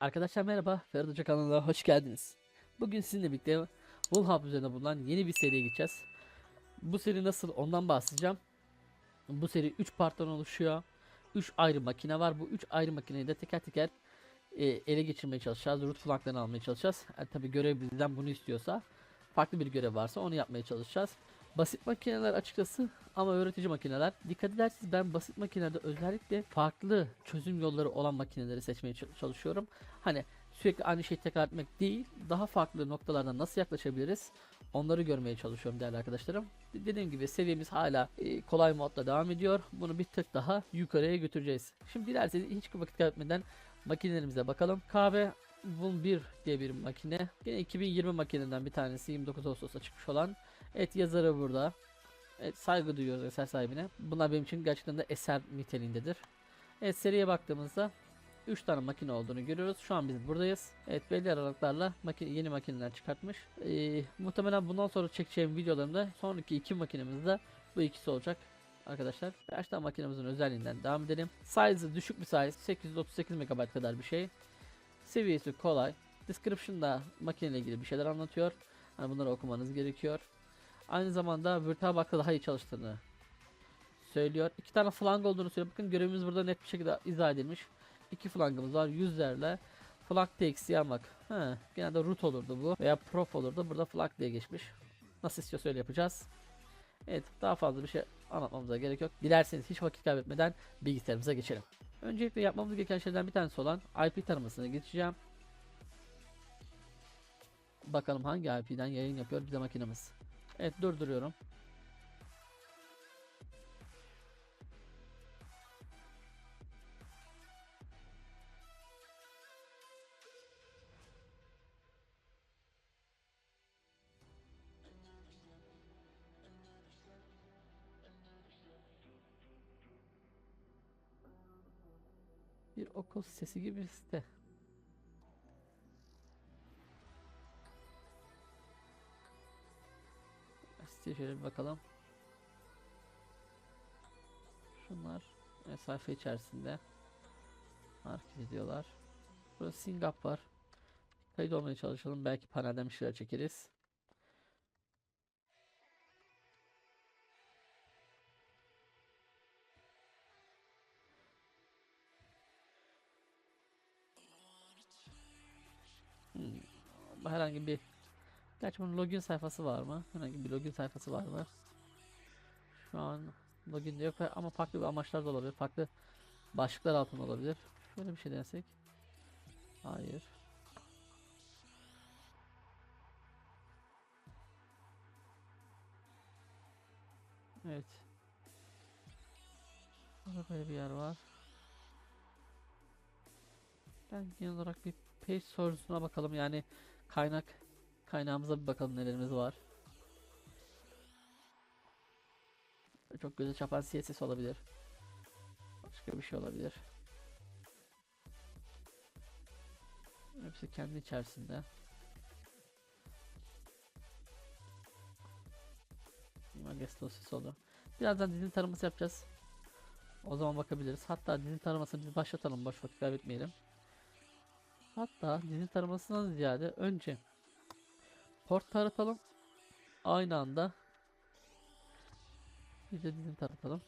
Arkadaşlar merhaba, Ferhat Hoca kanalına hoş geldiniz. Bugün sizinle birlikte Bullhub üzerine bulunan yeni bir seriye geçeceğiz. Bu seri nasıl ondan bahsedeceğim. Bu seri 3 parttan oluşuyor. 3 ayrı makine var. Bu 3 ayrı makineyi de teker teker e, ele geçirmeye çalışacağız. Root flanklarını almaya çalışacağız. E, Tabi görev bizden bunu istiyorsa, farklı bir görev varsa onu yapmaya çalışacağız. Basit makineler açıkçası ama öğretici makineler. Dikkat ederseniz ben basit makinelerde özellikle farklı çözüm yolları olan makineleri seçmeye çalışıyorum. Hani sürekli aynı şeyi tekrar etmek değil, daha farklı noktalardan nasıl yaklaşabiliriz onları görmeye çalışıyorum değerli arkadaşlarım. De- Dediğim gibi seviyemiz hala e, kolay modda devam ediyor. Bunu bir tık daha yukarıya götüreceğiz. Şimdi dilerseniz hiç vakit kaybetmeden makinelerimize bakalım. KB Vun 1 diye bir makine. Yine 2020 makineden bir tanesi 29 Ağustos'ta çıkmış olan. Evet yazarı burada. Evet saygı duyuyoruz eser sahibine. Bunlar benim için gerçekten de eser niteliğindedir. Evet seriye baktığımızda 3 tane makine olduğunu görüyoruz. Şu an biz buradayız. Evet belli aralıklarla makine, yeni makineler çıkartmış. Ee, muhtemelen bundan sonra çekeceğim videolarımda sonraki iki makinemiz de bu ikisi olacak. Arkadaşlar gerçekten makinemizin özelliğinden devam edelim. Size'ı düşük bir size 838 MB kadar bir şey. Seviyesi kolay. Description'da makineyle ilgili bir şeyler anlatıyor. Hani bunları okumanız gerekiyor. Aynı zamanda VirtualBox'ta daha iyi çalıştığını söylüyor. İki tane flank olduğunu söylüyor. Bakın görevimiz burada net bir şekilde izah edilmiş. İki flangımız var yüzlerle. Flank TX'i almak. He, genelde root olurdu bu veya prof olurdu. Burada flank diye geçmiş. Nasıl istiyorsa öyle yapacağız. Evet daha fazla bir şey anlatmamıza gerek yok. Dilerseniz hiç vakit kaybetmeden bilgisayarımıza geçelim. Öncelikle yapmamız gereken şeylerden bir tanesi olan IP taramasına geçeceğim. Bakalım hangi IP'den yayın yapıyor bize makinemiz. Evet durduruyorum. Bir okul sesi gibi bir site. Siteye bakalım. Şunlar e, sayfa içerisinde hareket ediyorlar. Burası Singap var. Kayıt olmaya çalışalım. Belki panelden bir şeyler çekeriz. Hmm, Herhangi bir Gerçi bunun login sayfası var mı? Herhangi bir login sayfası var mı? Şu an login yok ama farklı amaçlar da olabilir. Farklı başlıklar altında olabilir. Şöyle bir şey denesek. Hayır. Evet. Burada böyle bir yer var. Ben genel olarak bir page source'una bakalım yani kaynak kaynağımıza bir bakalım nelerimiz var. Çok göze çarpan CSS olabilir. Başka bir şey olabilir. Hepsi kendi içerisinde. Magestosis oldu. Birazdan dizin taraması yapacağız. O zaman bakabiliriz. Hatta dizin taramasını biz başlatalım. Boş vakit kaybetmeyelim. Hatta dizin taramasından ziyade önce port taratalım. Aynı anda bir de dizin taratalım.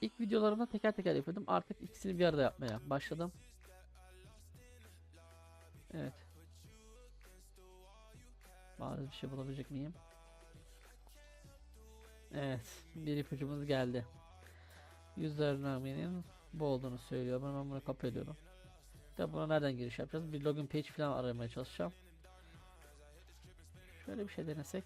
İlk videolarımda teker teker yapıyordum. Artık ikisini bir arada yapmaya başladım. Evet. Bariz bir şey bulabilecek miyim? Evet. Bir ipucumuz geldi. Usernamen'in bu olduğunu söylüyor. Ben bunu kopyalıyorum. De buna nereden giriş yapacağız? Bir login page falan aramaya çalışacağım. Şöyle bir şey denesek.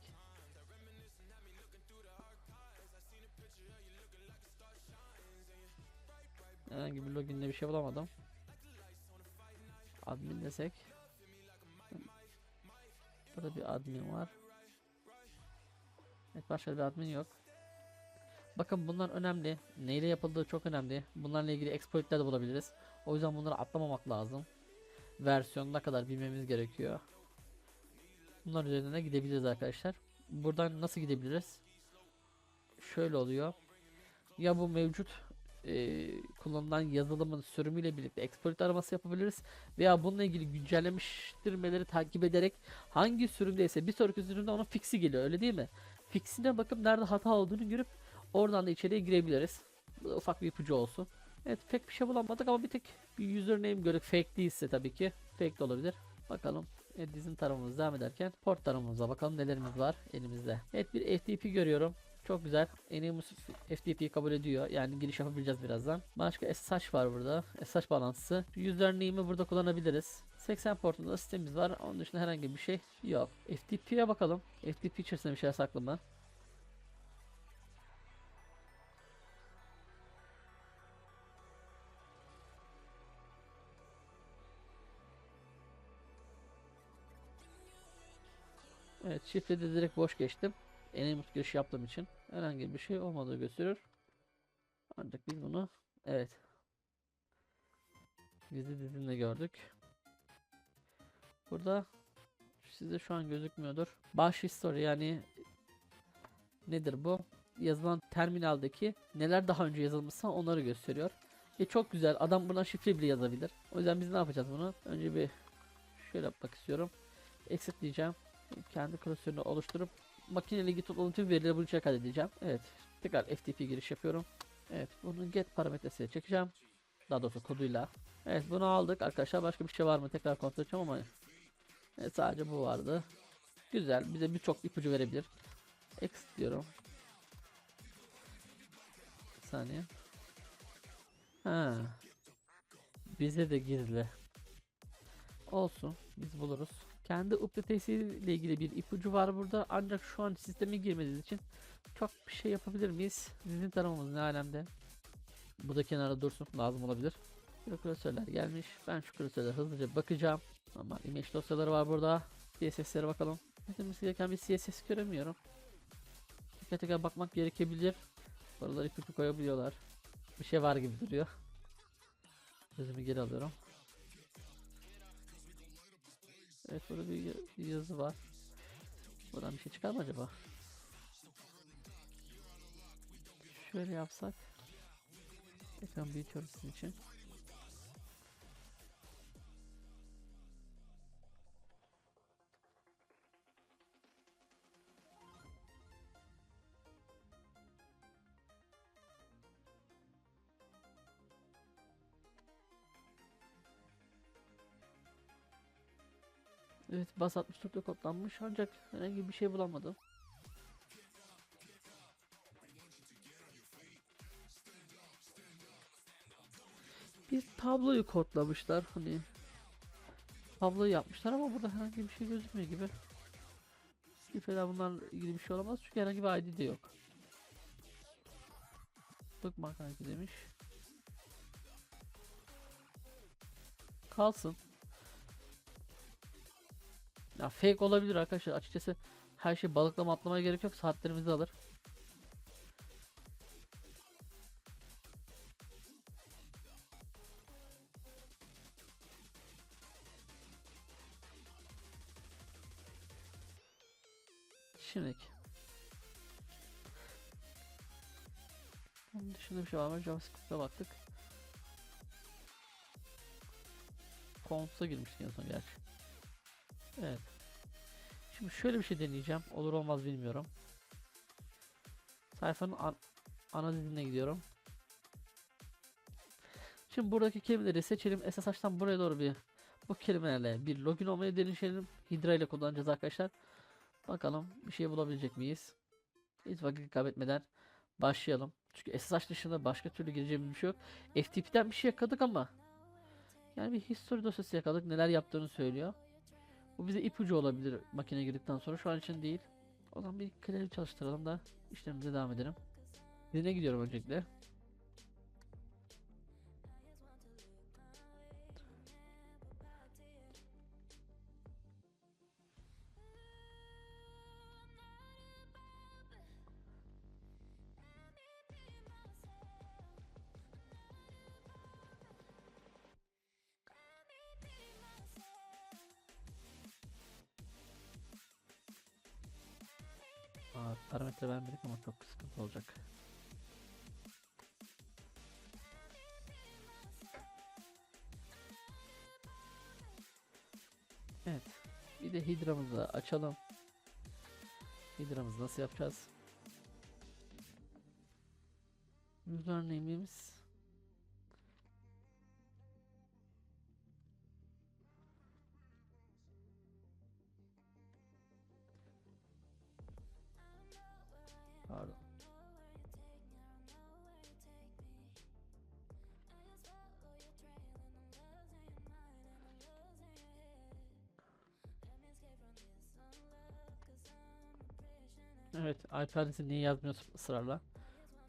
Herhangi bir loginle bir şey bulamadım. Admin desek. Burada bir admin var. Evet başka bir admin yok. Bakın bunlar önemli. Neyle yapıldığı çok önemli. Bunlarla ilgili exploitler de bulabiliriz. O yüzden bunları atlamamak lazım. Versiyonuna kadar bilmemiz gerekiyor. Bunlar üzerine gidebiliriz arkadaşlar. Buradan nasıl gidebiliriz? Şöyle oluyor. ya bu mevcut e, kullanılan yazılımın sürümüyle birlikte exploit araması yapabiliriz veya bununla ilgili güncellemiştirmeleri takip ederek hangi sürümdeyse bir sonraki sürümde onun fixi geliyor öyle değil mi? Fixine bakıp nerede hata olduğunu görüp oradan da içeriye girebiliriz. Bu da ufak bir ipucu olsun. Evet pek bir şey bulamadık ama bir tek bir username görüp fake değilse tabii ki fake de olabilir. Bakalım Evet, bizim tarafımız devam ederken port tarafımıza bakalım nelerimiz var elimizde. Evet bir FTP görüyorum. Çok güzel. Enemus FTP'yi kabul ediyor. Yani giriş yapabileceğiz birazdan. Başka SSH var burada. SSH bağlantısı. Username'i burada kullanabiliriz. 80 portunda sistemimiz var. Onun dışında herhangi bir şey yok. FTP'ye bakalım. FTP içerisinde bir şey saklı mı? Evet şifrede direkt boş geçtim. Enemus giriş yaptığım için herhangi bir şey olmadığı gösteriyor. Ancak biz bunu evet gizli dizinle gördük. Burada size şu an gözükmüyordur. Baş history yani nedir bu? Yazılan terminaldeki neler daha önce yazılmışsa onları gösteriyor. E çok güzel. Adam buna şifre bile yazabilir. O yüzden biz ne yapacağız bunu? Önce bir şöyle yapmak istiyorum. Exit diyeceğim. Kendi klasörünü oluşturup makineyle git olan tüm verileri bunun içine kaydedeceğim. Evet. Tekrar FTP giriş yapıyorum. Evet. Bunun get parametresini çekeceğim. Daha doğrusu koduyla. Evet bunu aldık arkadaşlar. Başka bir şey var mı? Tekrar kontrol edeceğim ama evet, sadece bu vardı. Güzel. Bize birçok ipucu verebilir. Exit diyorum. Bir saniye. Ha. Bize de gizli. Olsun. Biz buluruz. Kendi updatesi ile ilgili bir ipucu var burada. Ancak şu an sisteme girmediğiniz için çok bir şey yapabilir miyiz? Sizin taramamız ne alemde? Bu da kenara dursun. Lazım olabilir. Şu klasörler gelmiş. Ben şu klasörlere hızlıca bakacağım. Ama image dosyaları var burada. CSS'lere bakalım. Gitmemiz gereken bir CSS göremiyorum. Teker teker bakmak gerekebilir. Oraları ipucu koyabiliyorlar. Bir şey var gibi duruyor. Sözümü geri alıyorum. Burada bir, bir yazı var. Buradan bir şey çıkar mı acaba? Şöyle yapsak. Ekran büyütüyorum sizin için. Evet bas 64'te kodlanmış ancak herhangi bir şey bulamadım. Bir tabloyu kodlamışlar hani tabloyu yapmışlar ama burada herhangi bir şey gözükmüyor gibi. Şifreler bunlarla ilgili bir şey olamaz çünkü herhangi bir ID de yok. Bookmark ID demiş. Kalsın. Ya fake olabilir arkadaşlar. Açıkçası her şey balıklama atlamaya gerek yok. Saatlerimizi alır. Şimdi Onun dışında bir şey var mı? JavaScript'e baktık. Fonts'a girmiştik en son gerçi. Evet. Şimdi şöyle bir şey deneyeceğim. Olur olmaz bilmiyorum. Sayfanın an ana diline gidiyorum. Şimdi buradaki kelimeleri seçelim. SSH'tan buraya doğru bir bu kelimelerle bir login olmayı deneyelim. Hydra ile kullanacağız arkadaşlar. Bakalım bir şey bulabilecek miyiz? Hiç vakit kaybetmeden başlayalım. Çünkü SSH dışında başka türlü gireceğimiz bir şey yok. FTP'den bir şey yakaladık ama yani bir history dosyası yakaladık. Neler yaptığını söylüyor. Bu bize ipucu olabilir makine girdikten sonra. Şu an için değil. O zaman bir klavye çalıştıralım da işlemimize devam edelim. Diline gidiyorum öncelikle. olacak. Evet. Bir de hidramızı açalım. Hidramızı nasıl yapacağız? User name'imiz Evet, iPad'inizi niye yazmıyorsun ısrarla?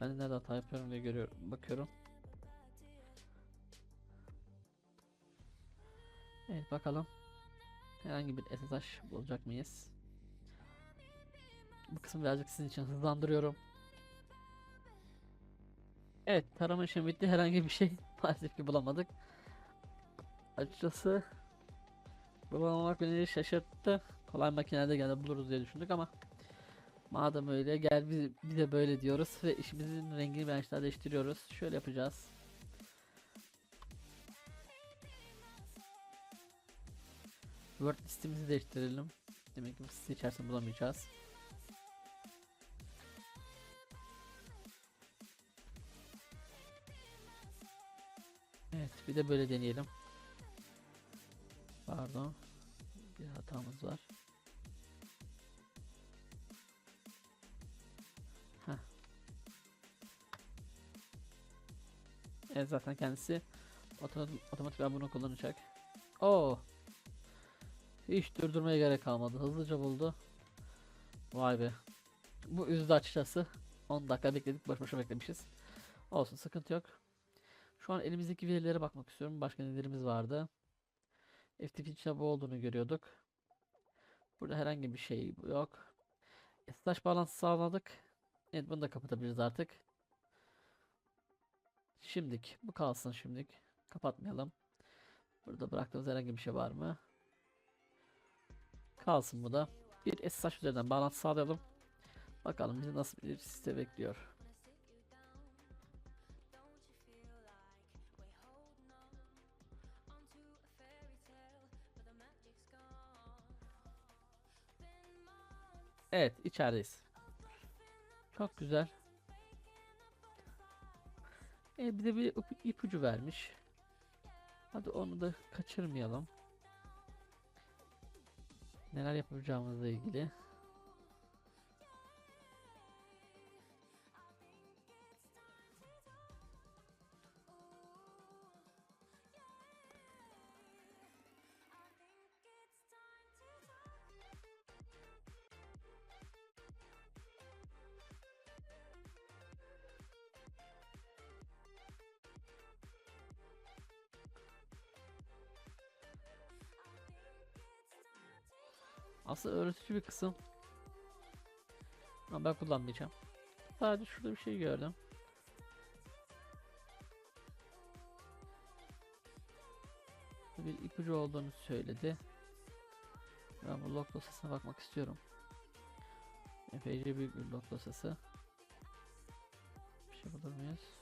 Ben de nerede hata yapıyorum diye görüyorum, bakıyorum. Evet bakalım. Herhangi bir SSH bulacak mıyız? Bu kısmı birazcık sizin için hızlandırıyorum. Evet, tarama işlemi bitti. Herhangi bir şey maalesef ki bulamadık. Açıkçası bulamamak beni şaşırttı. Kolay makinede gene buluruz diye düşündük ama madem öyle gel biz, biz de böyle diyoruz ve işimizin rengini değiştiriyoruz. Şöyle yapacağız. Word listemizi değiştirelim. Demek ki içerisinde bulamayacağız. Evet bir de böyle deneyelim. Pardon. Bir hatamız var. Evet zaten kendisi otomatik, otomatik bunu kullanacak. Oo. Hiç durdurmaya gerek kalmadı. Hızlıca buldu. Vay be. Bu üzdü açıkçası. 10 dakika bekledik. Boş boşa beklemişiz. Olsun sıkıntı yok. Şu an elimizdeki verilere bakmak istiyorum. Başka nelerimiz vardı. FTP içinde bu olduğunu görüyorduk. Burada herhangi bir şey yok. SSH bağlantısı sağladık. Evet bunu da kapatabiliriz artık. Şimdik. Bu kalsın şimdik. Kapatmayalım. Burada bıraktığımız herhangi bir şey var mı? Kalsın bu da. Bir SSH üzerinden bağlantı sağlayalım. Bakalım bizi nasıl bir site bekliyor. Evet içerideyiz. Çok güzel. E, bir de bir ip- ipucu vermiş. Hadi onu da kaçırmayalım. Neler yapacağımızla ilgili. Aslında öğretici bir kısım. Ama ben kullanmayacağım. Sadece şurada bir şey gördüm. Bir ipucu olduğunu söyledi. Ben bu log dosyasına bakmak istiyorum. Epeyce büyük bir log dosyası. Bir şey bulur muyuz?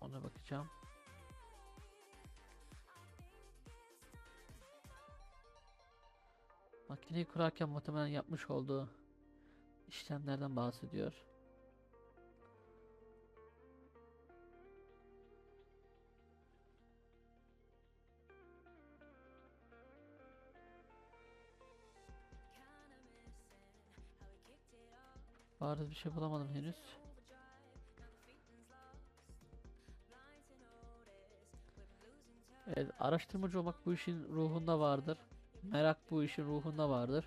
Ona bakacağım. Makineyi kurarken muhtemelen yapmış olduğu işlemlerden bahsediyor. Bariz bir şey bulamadım henüz. Evet, araştırmacı olmak bu işin ruhunda vardır. Merak bu işin ruhunda vardır.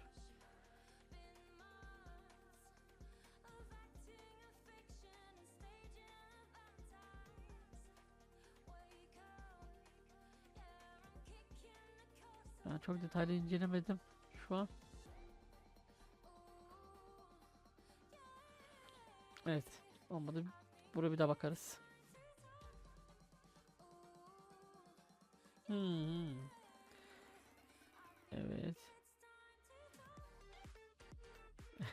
Ben çok detaylı incelemedim şu an. Evet, olmadı. Buraya bir daha bakarız. Hmm. Evet.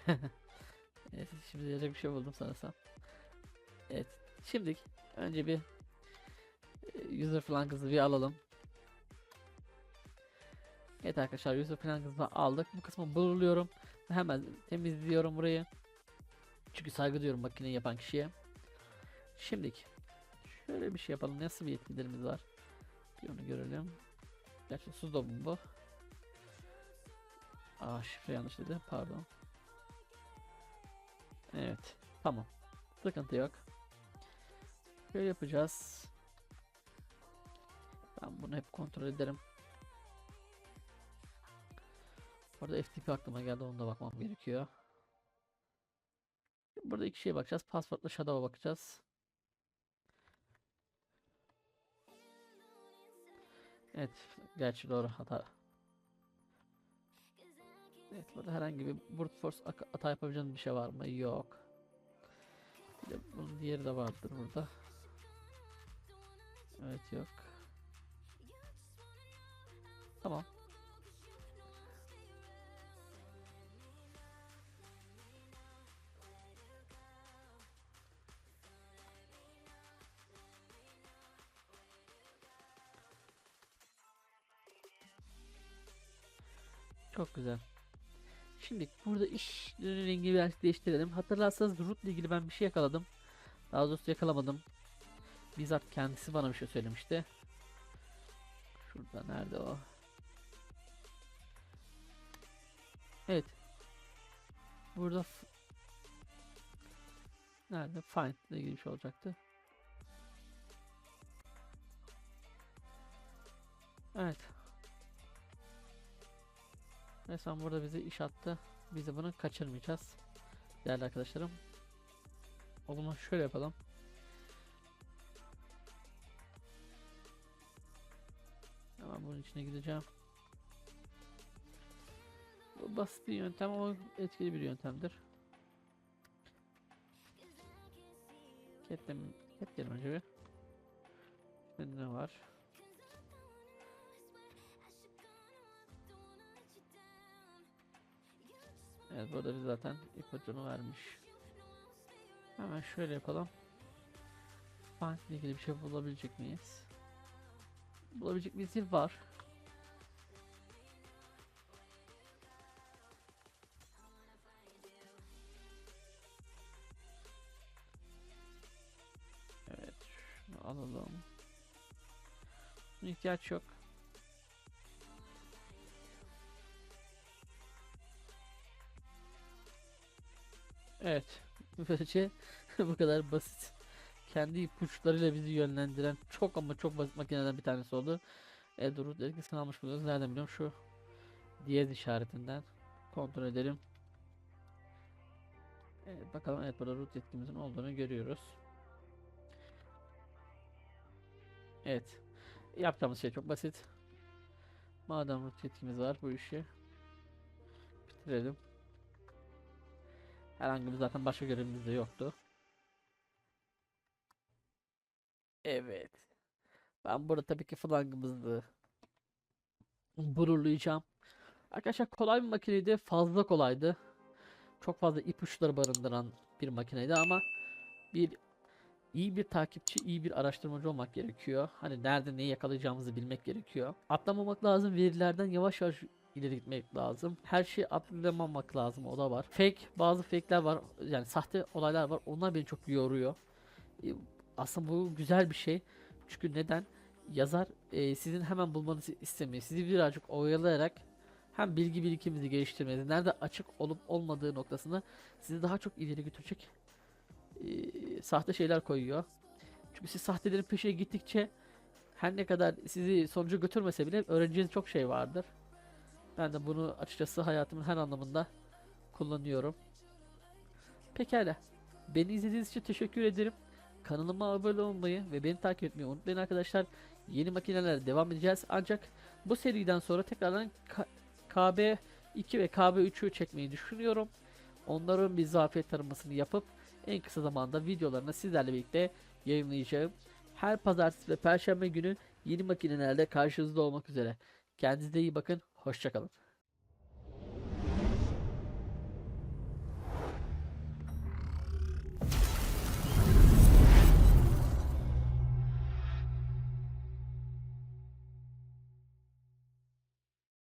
evet, şimdi diyecek bir şey buldum sanırsam. Evet, şimdi önce bir e, user flank'ımızı bir alalım. Evet arkadaşlar user plan kısmını aldık. Bu kısmı blurluyorum. Hemen temizliyorum burayı. Çünkü saygı duyuyorum makineyi yapan kişiye. Şimdilik şöyle bir şey yapalım. Nasıl bir yetkilerimiz var? Bir onu görelim. Gerçi su da bu. Aa şifre yanlış dedi. Pardon. Evet. Tamam. Sıkıntı yok. Şöyle yapacağız. Ben bunu hep kontrol ederim. Orada FTP aklıma geldi. Ona da bakmam gerekiyor. Burada iki şeye bakacağız. Password'la Shadow'a bakacağız. Evet. Gerçi doğru hata. Evet burada herhangi bir brute force hata yapabileceğim bir şey var mı? Yok. Bir de bunun diğeri de vardır burada. Evet yok. Tamam. Çok güzel. Şimdi burada iş rengi biraz değiştirelim. Hatırlarsanız root ile ilgili ben bir şey yakaladım. Daha doğrusu yakalamadım. Bizzat kendisi bana bir şey söylemişti. Şurada nerede o? Evet. Burada Nerede? Find ile ilgili bir şey olacaktı. Evet. Resmen burada bize iş attı. Biz de bunu kaçırmayacağız. Değerli arkadaşlarım. O zaman şöyle yapalım. Hemen bunun içine gideceğim. Bu basit bir yöntem ama etkili bir yöntemdir. Ketleyelim önce bir. Şimdi ne var? Evet burada biz zaten ipucunu vermiş. Hemen şöyle yapalım. İle ilgili bir şey bulabilecek miyiz? Bulabilecek miyiz? Var. Evet, şunu alalım. Buna ihtiyaç yok. Evet. Böylece bu kadar basit. Kendi ipuçlarıyla bizi yönlendiren çok ama çok basit makineden bir tanesi oldu. E Durut etkisini almış buluyoruz. Nereden biliyorum? Şu diyez işaretinden kontrol edelim. Evet bakalım evet burada root yetkimizin olduğunu görüyoruz. Evet. Yapacağımız şey çok basit. Madem root yetkimiz var bu işi bitirelim. Herhangi bir zaten başka görevimiz de yoktu. Evet. Ben burada tabii ki flangımızı blurlayacağım. Arkadaşlar kolay bir makineydi. Fazla kolaydı. Çok fazla ipuçları barındıran bir makineydi ama bir iyi bir takipçi, iyi bir araştırmacı olmak gerekiyor. Hani nerede neyi yakalayacağımızı bilmek gerekiyor. Atlamamak lazım. Verilerden yavaş yavaş ileri gitmek lazım. Her şeyi atlamamak lazım. O da var. Fake, bazı fake'ler var. Yani sahte olaylar var. Onlar beni çok yoruyor. E, Aslında bu güzel bir şey. Çünkü neden? Yazar e, sizin hemen bulmanızı istemiyor. Sizi birazcık oyalayarak hem bilgi birikiminizi geliştirmenizi, nerede açık olup olmadığı noktasını sizi daha çok ileri götürecek e, sahte şeyler koyuyor. Çünkü siz sahtelerin peşine gittikçe her ne kadar sizi sonuca götürmese bile öğreneceğiniz çok şey vardır. Ben de bunu açıkçası hayatımın her anlamında kullanıyorum. Pekala. Beni izlediğiniz için teşekkür ederim. Kanalıma abone olmayı ve beni takip etmeyi unutmayın arkadaşlar. Yeni makinelerle devam edeceğiz. Ancak bu seriden sonra tekrardan K- KB2 ve KB3'ü çekmeyi düşünüyorum. Onların bir zafiyet taramasını yapıp en kısa zamanda videolarını sizlerle birlikte yayınlayacağım. Her pazartesi ve perşembe günü yeni makinelerle karşınızda olmak üzere. Kendinize iyi bakın. Hoşçakalın.